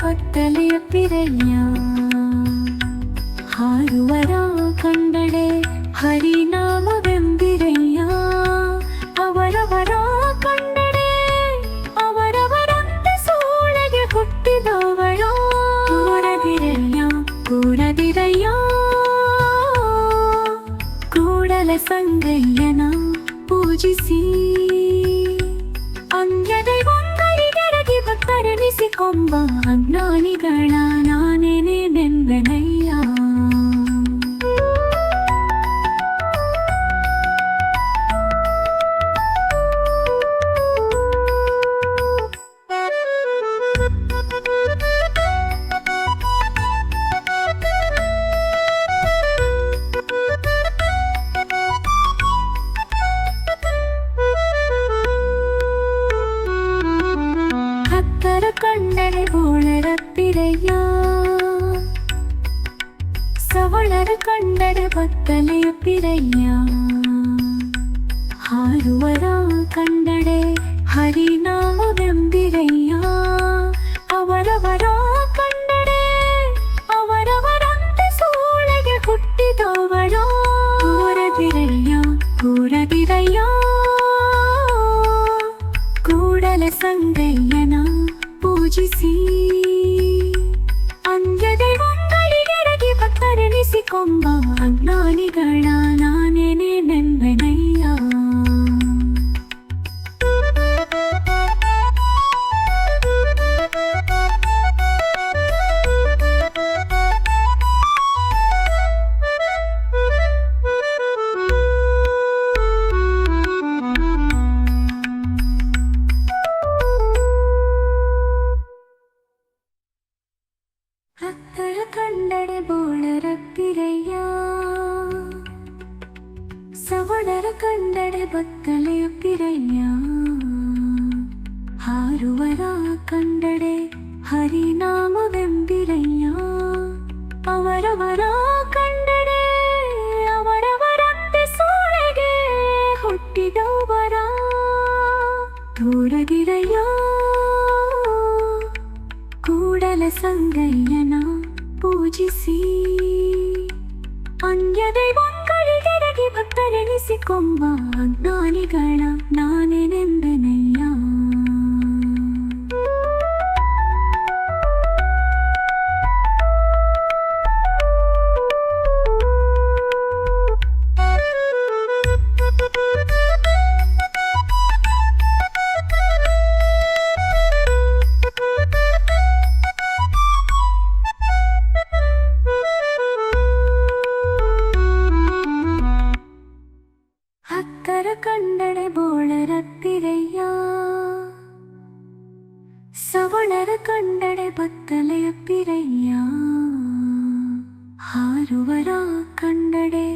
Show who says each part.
Speaker 1: ಕತ್ತಲೆಯ ಪಿರಣ್ಯ ಹಾರುವರ ಕಂಡಳೆ ಹರಿನಾಮವೆಂಬಿರಯ್ಯ ಅವರವರ ಕಂಡಳೆ ಅವರವರಂತ ಸೋಳೆಗೆ ಹುಟ್ಟಿದವಳ ಕೂಡದಿರಯ್ಯ ಕೂಡದಿರಯ್ಯ ಕೂಡಲ ಸಂಗಯ್ಯನ ಪೂಜಿಸಿ ಒಬ್ಬ ಅಜ್ಞಾನಿಗಳ சவளர் போழற பிறையா சவளர் கண்டர் பத்தலைய பிறையா ಹಾರುವರ ಕನ್ನಡೆ ಹರಿನಾಮವೆಂಬಿರಯ್ಯ ಅವರವರ ಕನ್ನಡೆ ಅವರವರಂತೆ ಸೋಳೆಗೆ ಹುಟ್ಟಿದವರ ಕೂರದಿರಯ್ಯ ಕೂರದಿರಯ್ಯ ಕೂಡಲ ಸಂಗಯ್ಯ ಕೊಂಬ ಅಜ್ಞಾನಿಗಳ ನಾನೇನೆ ನೆಂಬೆನಯ್ಯ കണ്ടടി ಕಂಡಡೆ ಸವಣರ ಕಂಡಡೆ ಬತ್ತಲೆಯ ಪಿರಯ್ಯ ಹಾರುವರ ಕಂಡಡೆ ಹರಿನಾಮವೆಂಬಿರಯ್ಯ. ಅವರವರ ಕಂಡಡೆ ಅವರವರಂತೆ ಸೂಳೆಗೆ ಹುಟ್ಟಿದವರ. ದೂರಗಿರಯ್ಯ ಕೂಡಲ ಸಂಗಯ್ಯನ ಪೂಜಿಸಿ. ಅನ್ಯ ದೈವಂಗಳಿಗೆ ಭಕ್ತರೆನಿಸಿಕೊಂಬ ಜ್ಞಾನಿಗಳ ನಾನೇ கரகண்டடை போழரத்திரையா சவணர கண்டடை பத்தலைய பிறையா ஆறுவரா கண்டடை